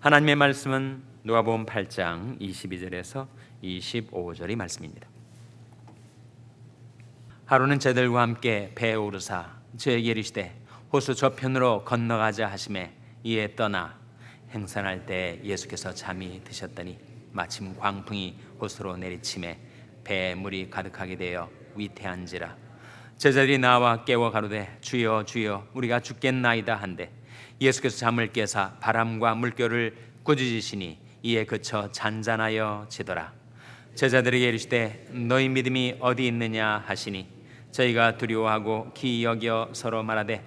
하나님의 말씀은 누가복음 8장 22절에서 25절의 말씀입니다. 하루는 저들과 함께 배에 오르사 저에게 이르시되 호수 저편으로 건너가자 하심에 이에 떠나 행선할 때 예수께서 잠이 드셨더니 마침 광풍이 호수로 내리침에 배에 물이 가득하게 되어 위태한지라 제자들이 나와 깨워 가로되 주여 주여 우리가 죽겠나이다 한데 예수께서 잠을 깨사 바람과 물결을 꾸짖으시니 이에 그쳐 잔잔하여 지더라. 제자들에게 이르시되 너희 믿음이 어디 있느냐 하시니 저희가 두려워하고 기 여겨 서로 말하되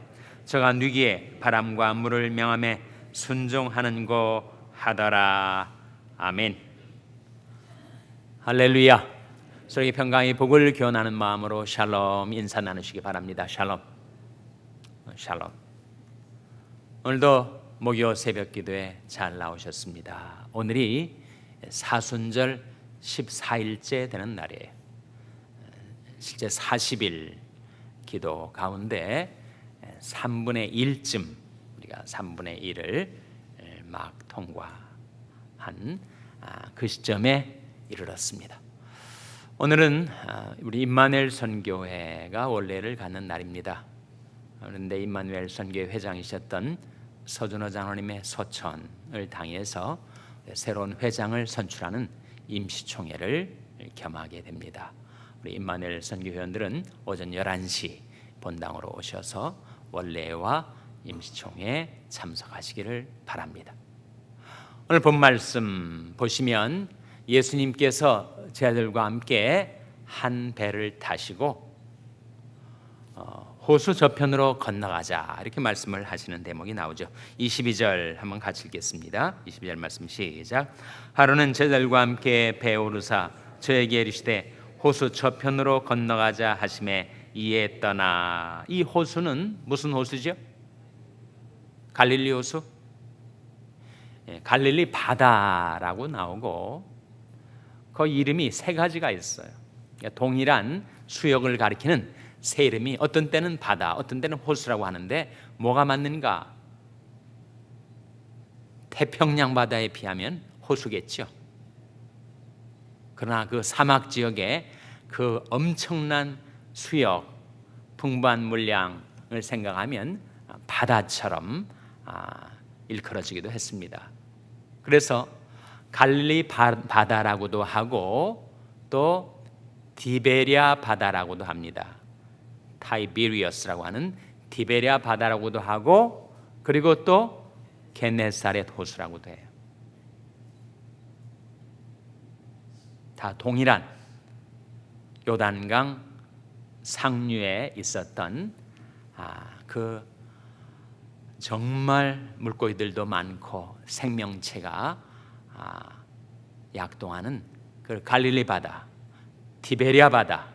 저가 누기에 바람과 물을 명함에 순종하는 거 하더라. 아멘. 할렐루야. 저에게 평강의 복을 교환하는 마음으로 샬롬 인사 나누시기 바랍니다. 샬롬. 샬롬 오늘도 목요 새벽 기도에 잘 나오셨습니다 오늘이 사순절 14일째 되는 날이에요 실제 40일 기도 가운데 3분의 1쯤 우리가 3분의 1을 막 통과한 아, 그 시점에 이르렀습니다. 오늘은 아, 우리 임마누엘 선교회가 원래를 갖는 날입니다. 그런데 임마누엘 선교회 회장이셨던 서준호 장로님의 소천을 당해서 새로운 회장을 선출하는 임시총회를 겸하게 됩니다. 우리 임마누엘 선교회원들은 오전 11시 본당으로 오셔서 원래와 임시총회에 참석하시기를 바랍니다. 오늘 본 말씀 보시면 예수님께서 제 아들과 함께 한 배를 타시고 어, 호수 저편으로 건너가자 이렇게 말씀을 하시는 대목이 나오죠. 22절 한번 같이 읽겠습니다. 22절 말씀 시작. 하루는 제자들과 함께 배 오르사 저에게 이르시되 호수 저편으로 건너가자 하심에 이에 떠나 이 호수는 무슨 호수죠? 갈릴리 호수? 예, 갈릴리 바다라고 나오고 그 이름이 세 가지가 있어요. 그러니까 동일한 수역을 가리키는 세 이름이 어떤 때는 바다, 어떤 때는 호수라고 하는데 뭐가 맞는가? 태평양 바다에 비하면 호수겠죠. 그러나 그 사막 지역에 그 엄청난 수역, 풍부한 물량을 생각하면 바다처럼 아, 일컬어지기도 했습니다. 그래서 갈릴리 바다라고도 하고 또 디베리아 바다라고도 합니다. 타이베리어스라고 하는 디베리아 바다라고도 하고 그리고 또 게네사렛 호수라고도 해요. 다 동일한 요단강 상류에 있었던 아, 그 정말 물고기들도 많고 생명체가 아, 약동하는 그 갈릴리 바다, 티베리아 바다,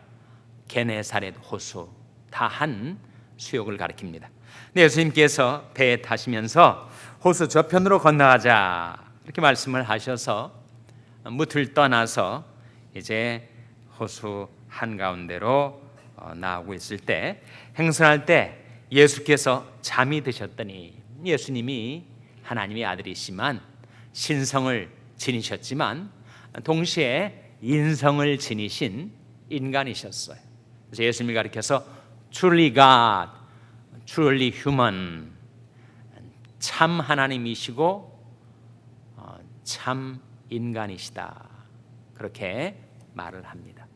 게네사렛 호수 다한 수역을 가리킵니다. 네, 예수님께서 배에 타시면서 호수 저편으로 건너가자 이렇게 말씀을 하셔서 무틀 떠나서 이제 호수 한 가운데로 어, 나오고 있을 때 행선할 때 예수께서 잠이 드셨더니 예수님이 하나님의 아들이시만 신성을 지니셨지만 동시에 인성을 지니신 인간이셨어요. 그래서 예수님을 가리켜서 truly God, truly human, 참 하나님이시고 어, 참 인간이시다. 그렇게 말을 합니다.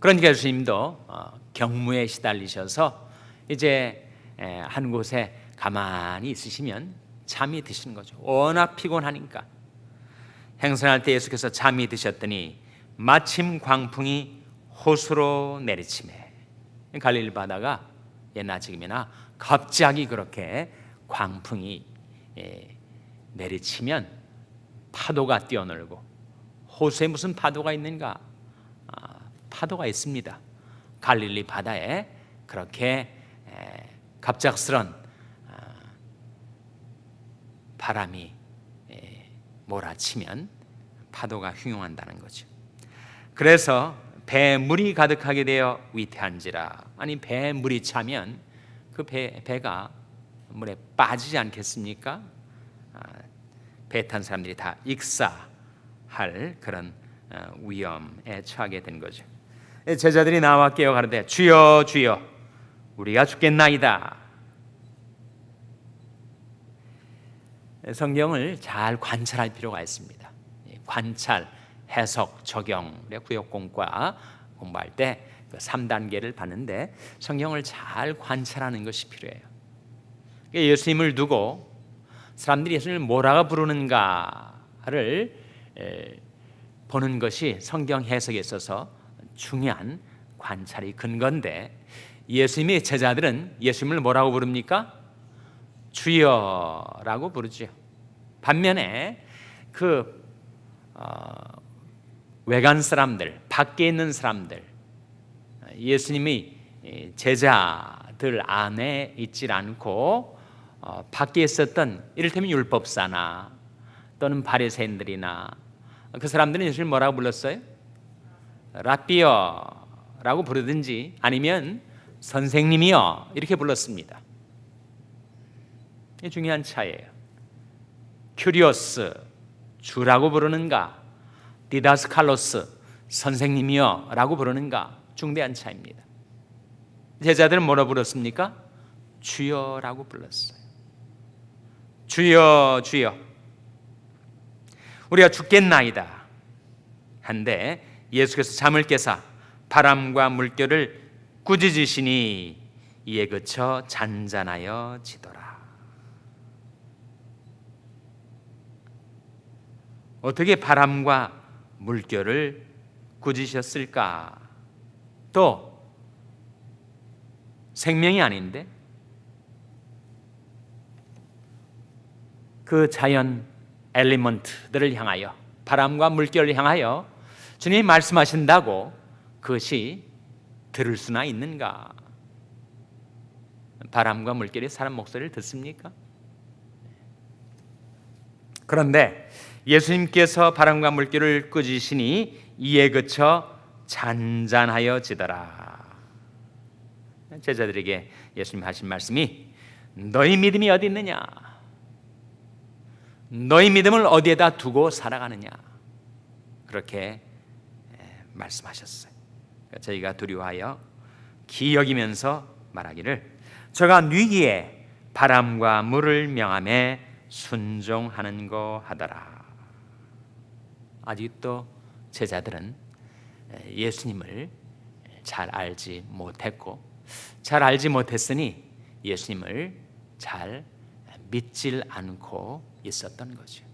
그러니까 예수님도 어, 경무에 시달리셔서 이제 한 곳에 가만히 있으시면 잠이 드시는 거죠. 워낙 피곤하니까. 행선할 때 예수께서 잠이 드셨더니 마침 광풍이 호수로 내리치매 갈릴리 바다가 옛날 지금이나 갑자기 그렇게 광풍이 내리치면 파도가 뛰어놀고 호수에 무슨 파도가 있는가? 아, 파도가 있습니다. 갈릴리 바다에 그렇게 갑작스런 아, 바람이 몰아치면 파도가 흉용한다는 거죠. 그래서 배 물이 가득하게 되어 위태한지라 아니 배 물이 차면 그 배, 배가 물에 빠지지 않겠습니까? 배 탄 사람들이 다 익사할 그런 어, 위험에 처하게 된 거죠. 제자들이 나와 깨어 가는데 주여 주여 우리가 죽겠나이다. 성경을 잘 관찰할 필요가 있습니다. 관찰, 해석, 적용, 구역공과 공부할 때 3단계를 받는데 성경을 잘 관찰하는 것이 필요해요. 그러니까 예수님을 두고 사람들이 예수님을 뭐라고 부르는가를 보는 것이 성경 해석에 있어서 중요한 관찰이 근건데 예수님의 제자들은 예수님을 뭐라고 부릅니까? 주여라고 부르죠. 반면에 그 어, 외간 사람들, 밖에 있는 사람들, 예수님이 제자들 안에 있질 않고 어, 밖에 있었던 이를테면 율법사나 또는 바리새인들이나 그 사람들은 예수님 뭐라고 불렀어요? 라비어라고 부르든지 아니면 선생님이여 이렇게 불렀습니다. 이 중요한 차이예요. 큐리오스 주라고 부르는가, 디다스칼로스 선생님이여 라고 부르는가 중대한 차이입니다. 제자들은 뭐라 불렀습니까? 주여라고 불렀어요. 주여 주여 우리가 죽겠나이다. 한데 예수께서 잠을 깨사 바람과 물결을 꾸짖으시니 이에 그쳐 잔잔하여 지더라. 어떻게 바람과 물결을 꾸짖으셨을까? 또 생명이 아닌데 그 자연 엘리먼트들을 향하여 바람과 물결을 향하여 주님이 말씀하신다고 그것이 들을 수나 있는가? 바람과 물결이 사람 목소리를 듣습니까? 그런데 예수님께서 바람과 물결을 꾸짖으시니 이에 그쳐 잔잔하여지더라. 제자들에게 예수님 하신 말씀이 너희 믿음이 어디 있느냐? 너희 믿음을 어디에다 두고 살아가느냐? 그렇게 말씀하셨어요. 그러니까 저희가 두려워하여 기여기면서 말하기를 저가 뉘기에 바람과 물을 명함에 순종하는 거 하더라. 아직도 제자들은 예수님을 잘 알지 못했고 잘 알지 못했으니 예수님을 잘 믿질 않고 있었던 거죠.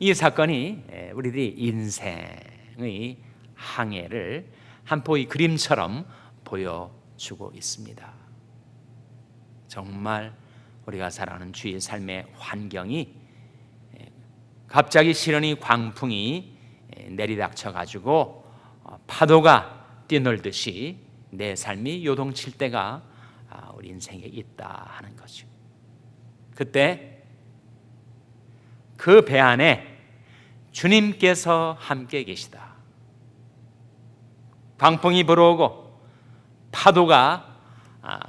이 사건이 우리들이 인생의 항해를 한 포의 그림처럼 보여주고 있습니다. 정말 우리가 살아가는 주의 삶의 환경이 갑자기 시련이 광풍이 내리닥쳐 가지고 어, 파도가 뛰놀듯이 내 삶이 요동칠 때가 아, 우리 인생에 있다 하는 거죠. 그때 그 배 안에 주님께서 함께 계시다. 광풍이 불어오고 파도가 아,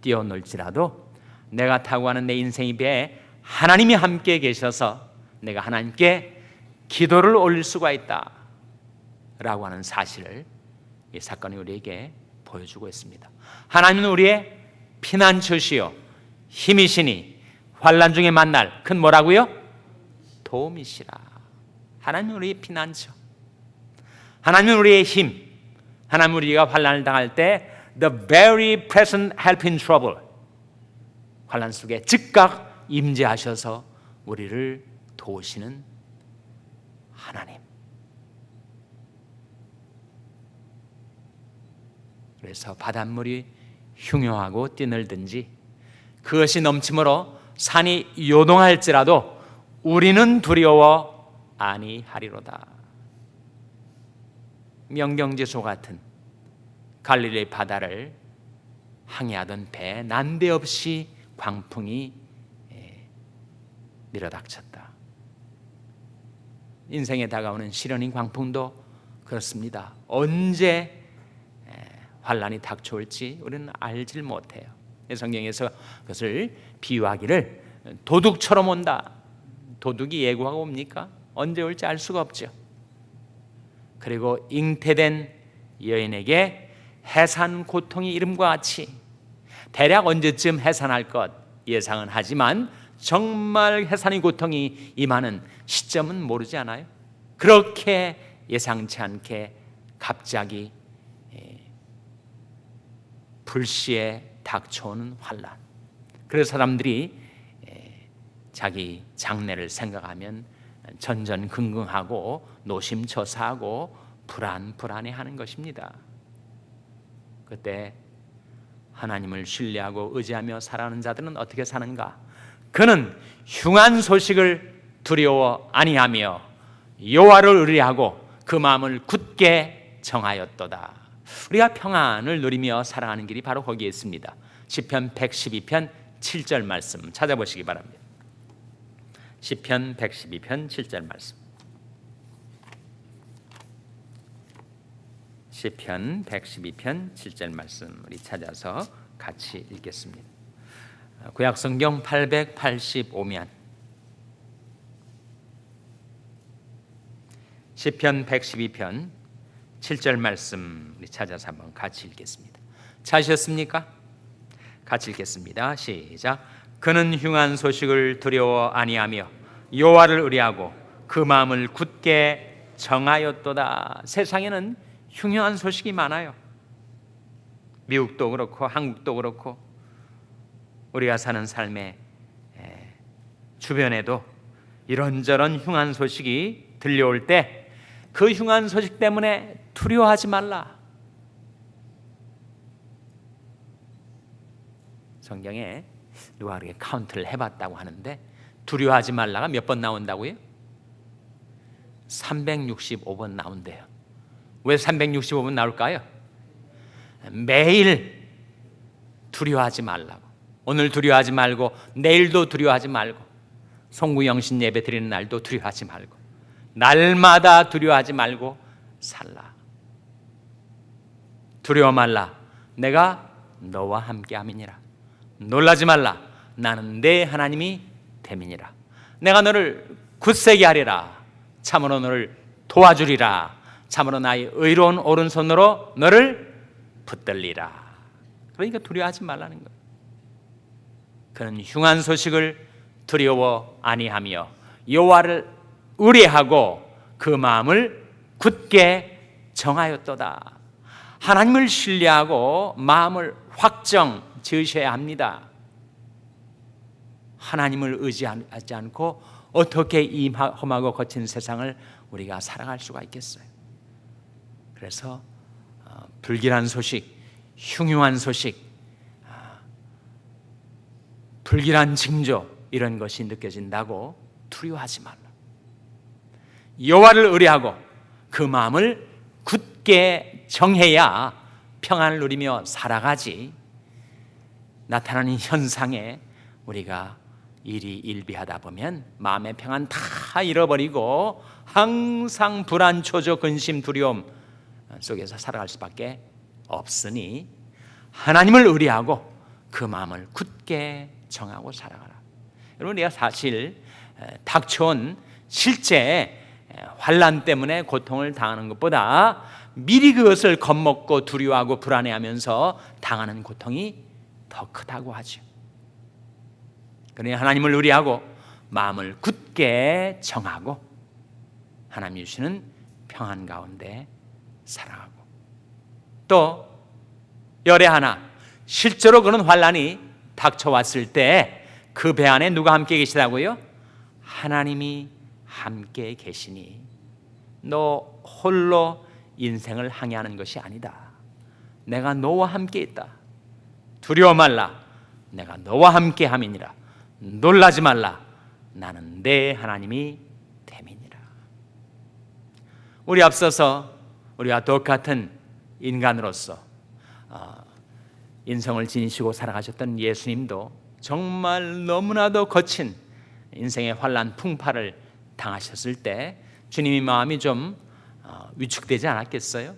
뛰어놀지라도 내가 타고 가는 내 인생의 배에 하나님이 함께 계셔서 내가 하나님께 기도를 올릴 수가 있다. 라고 하는 사실을 이 사건이 우리에게 보여주고 있습니다. 하나님은 우리의 피난처시요 힘이시니 환란 중에 만날 큰 뭐라고요? 도움이시라. 하나님은 우리의 피난처. 하나님은 우리의 힘. 하나님 우리가 환란을 당할 때 the very present help in trouble. 환란 속에 즉각 임재하셔서 우리를 도우시는 하나님. 그래서 바닷물이 흉흉하고 뛰놀든지 그것이 넘침으로 산이 요동할지라도 우리는 두려워 아니하리로다. 명경지소 같은 갈릴리 바다를 항해하던 배 난데없이 광풍이 밀어닥쳤다. 인생에 다가오는 시련인 광풍도 그렇습니다. 언제 환란이 닥쳐올지 우리는 알질 못해요. 성경에서 그것을 비유하기를 도둑처럼 온다. 도둑이 예고하고 옵니까? 언제 올지 알 수가 없죠. 그리고 잉태된 여인에게 해산 고통이 이름과 같이 대략 언제쯤 해산할 것 예상은 하지만 정말 해산의 고통이 임하는 시점은 모르지 않아요. 그렇게 예상치 않게 갑자기 예, 불시에 닥쳐오는 환란. 그래서 사람들이 예, 자기 장래를 생각하면 전전긍긍하고 노심초사하고 불안 불안해하는 것입니다. 그때 하나님을 신뢰하고 의지하며 살아가는 자들은 어떻게 사는가? 그는 흉한 소식을 두려워 아니하며 여호와를 의뢰하고 그 마음을 굳게 정하였도다. 우리가 평안을 누리며 살아가는 길이 바로 거기에 있습니다. 시편 112편 7절 말씀 찾아보시기 바랍니다. 시편 112편 7절 말씀. 시편 112편 7절 말씀 우리 찾아서 같이 읽겠습니다. 구약 성경 885면 시편 112편 7절 말씀 우리 찾아서 한번 같이 읽겠습니다. 찾으셨습니까? 같이 읽겠습니다. 시작. 그는 흉한 소식을 두려워 아니하며 여호와를 의뢰하고 그 마음을 굳게 정하였도다. 세상에는 흉흉한 소식이 많아요. 미국도 그렇고 한국도 그렇고 우리가 사는 삶의 주변에도 이런저런 흉한 소식이 들려올 때 그 흉한 소식 때문에 두려워하지 말라. 성경에 누가 그렇게 카운트를 해봤다고 하는데 두려워하지 말라가 몇 번 나온다고요? 365번 나온대요. 왜 365번 나올까요? 매일 두려워하지 말라고. 오늘 두려워하지 말고 내일도 두려워하지 말고 송구영신 예배 드리는 날도 두려워하지 말고 날마다 두려워하지 말고 살라. 두려워 말라. 내가 너와 함께 함이니라. 놀라지 말라. 나는 내 하나님이 됨이니라. 내가 너를 굳세게 하리라. 참으로 너를 도와주리라. 참으로 나의 의로운 오른손으로 너를 붙들리라. 그러니까 두려워하지 말라는 거예요. 그는 흉한 소식을 두려워 아니하며 여호와를 의뢰하고 그 마음을 굳게 정하였도다. 하나님을 신뢰하고 마음을 확정 지으셔야 합니다. 하나님을 의지하지 않고 어떻게 이 험하고 거친 세상을 우리가 살아갈 수가 있겠어요? 그래서 어, 불길한 소식, 흉흉한 소식, 아, 불길한 징조 이런 것이 느껴진다고 두려워하지 말라. 여호와를 의뢰하고 그 마음을 굳게 정해야 평안을 누리며 살아가지 나타나는 현상에 우리가 일이 일비하다 보면 마음의 평안 다 잃어버리고 항상 불안, 초조, 근심, 두려움 속에서 살아갈 수밖에 없으니 하나님을 의뢰하고 그 마음을 굳게 정하고 살아가라. 여러분, 내가 사실 닥쳐온 실제 환란 때문에 고통을 당하는 것보다 미리 그것을 겁먹고 두려워하고 불안해하면서 당하는 고통이 더 크다고 하죠. 그러니 하나님을 의뢰하고 마음을 굳게 정하고 하나님 주시는 평안 가운데 살아가고 또 열애 하나 실제로 그런 환란이 닥쳐왔을 때 그 배 안에 누가 함께 계시다고요? 하나님이 함께 계시니 너 홀로 인생을 항해하는 것이 아니다. 내가 너와 함께 있다. 두려워 말라. 내가 너와 함께 함이니라. 놀라지 말라. 나는 내 하나님이 됨이니라. 우리 앞서서 우리와 똑같은 인간으로서 어, 인성을 지니시고 살아가셨던 예수님도 정말 너무나도 거친 인생의 환란 풍파를 당하셨을 때 주님의 마음이 좀 어, 위축되지 않았겠어요?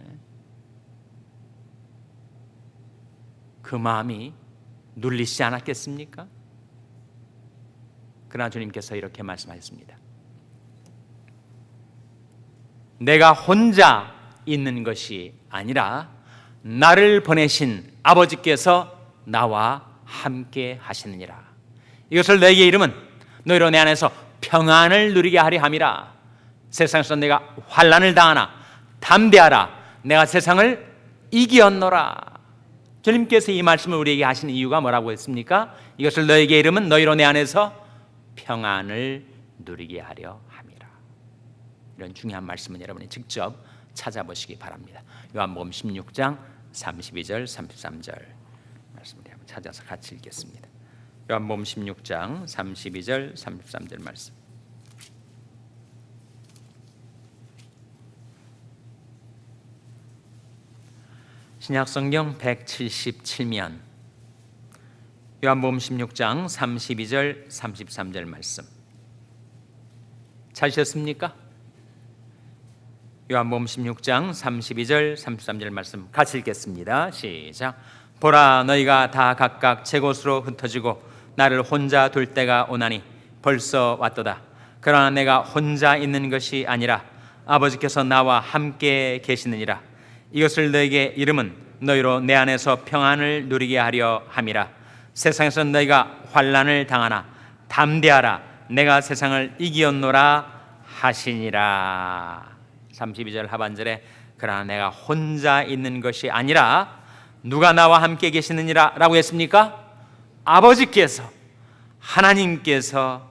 예. 그 마음이 눌리지 않았겠습니까? 그러나 주님께서 이렇게 말씀하셨습니다. 내가 혼자 있는 것이 아니라 나를 보내신 아버지께서 나와 함께 하시느니라. 이것을 내게 이름은 너희로 내 안에서 평안을 누리게 하려 함이라. 세상에서 내가 환란을 당하나 담대하라. 내가 세상을 이기었노라. 주님께서 이 말씀을 우리에게 하시는 이유가 뭐라고 했습니까? 이것을 너에게 이름은 너희로 내 안에서 평안을 누리게 하려 함이라. 이런 중요한 말씀은 여러분이 직접 찾아보시기 바랍니다. 요한복음 16장 32절 33절 말씀을 한번 찾아서 같이 읽겠습니다. 요한복음 16장 32절 33절 말씀. 신약 성경 177면 요한복음 16장 32절 33절 말씀. 찾으셨습니까? 요한복음 16장 32절 33절 말씀 같이 읽겠습니다. 시작. 보라 너희가 다 각각 제 곳으로 흩어지고 나를 혼자 둘 때가 오나니 벌써 왔도다. 그러나 내가 혼자 있는 것이 아니라 아버지께서 나와 함께 계시느니라. 이것을 너에게 이름은 너희로 내 안에서 평안을 누리게 하려 함이라. 세상에서 너희가 환란을 당하나 담대하라. 내가 세상을 이기었노라 하시니라. 32절 하반절에 그러나 내가 혼자 있는 것이 아니라 누가 나와 함께 계시느니라라고 했습니까? 아버지께서 하나님께서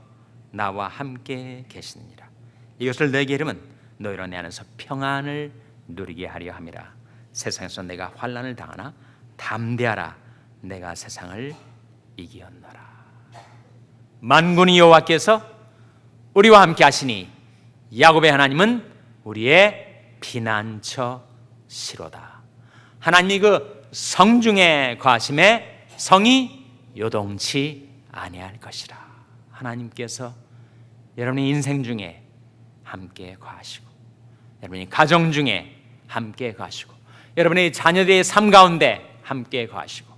나와 함께 계시느니라. 이것을 내게 이름은 너희로 내 안에서 평안을 누리게 하려 함이라. 세상에서 내가 환란을 당하나 담대하라. 내가 세상을 이기었노라. 만군의 여호와께서 우리와 함께 하시니 야곱의 하나님은 우리의 피난처 시로다. 하나님이 그 성중에 과심에 성이 요동치 아니할 것이라. 하나님께서 여러분의 인생 중에 함께 거하시고 여러분의 가정 중에 함께 거하시고 여러분의 자녀들의 삶 가운데 함께 거하시고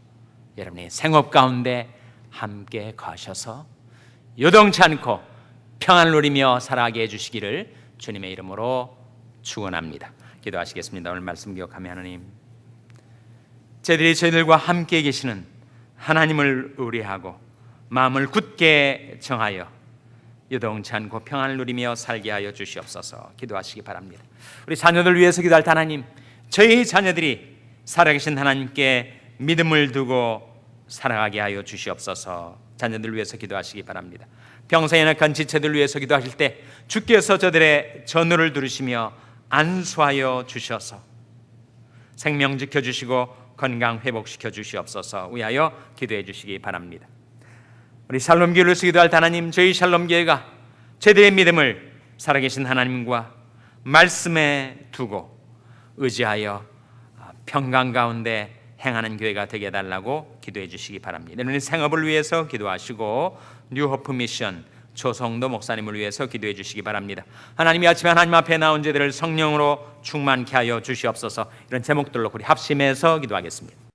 여러분의 생업 가운데 함께 거하셔서 요동치 않고 평안을 누리며 살아가게 해주시기를 주님의 이름으로 축원합니다. 기도하시겠습니다. 오늘 말씀 기억하며 하나님 저희들이 저희들과 함께 계시는 하나님을 의뢰하고 마음을 굳게 정하여 요동치 않고 평안을 누리며 살게 하여 주시옵소서 기도하시기 바랍니다. 우리 자녀들 위해서 기도할 때 하나님 저희 자녀들이 살아계신 하나님께 믿음을 두고 살아가게 하여 주시옵소서 자녀들 위해서 기도하시기 바랍니다. 병사에 낙한 지체들 위해서 기도하실 때 주께서 저들의 전우를 들으시며 안수하여 주셔서 생명 지켜 주시고 건강 회복시켜 주시옵소서 위하여 기도해 주시기 바랍니다. 우리 샬롬 교회를 기도할 하나님 저희 샬롬 교회가 제대의 믿음을 살아계신 하나님과 말씀에 두고 의지하여 평강 가운데 행하는 교회가 되게 해달라고 기도해 주시기 바랍니다. 여러분의 생업을 위해서 기도하시고 뉴호프 미션 조성도 목사님을 위해서 기도해 주시기 바랍니다. 하나님이 아침에 하나님 앞에 나온 자들을 성령으로 충만케 하여 주시옵소서. 이런 제목들로 우리 합심해서 기도하겠습니다.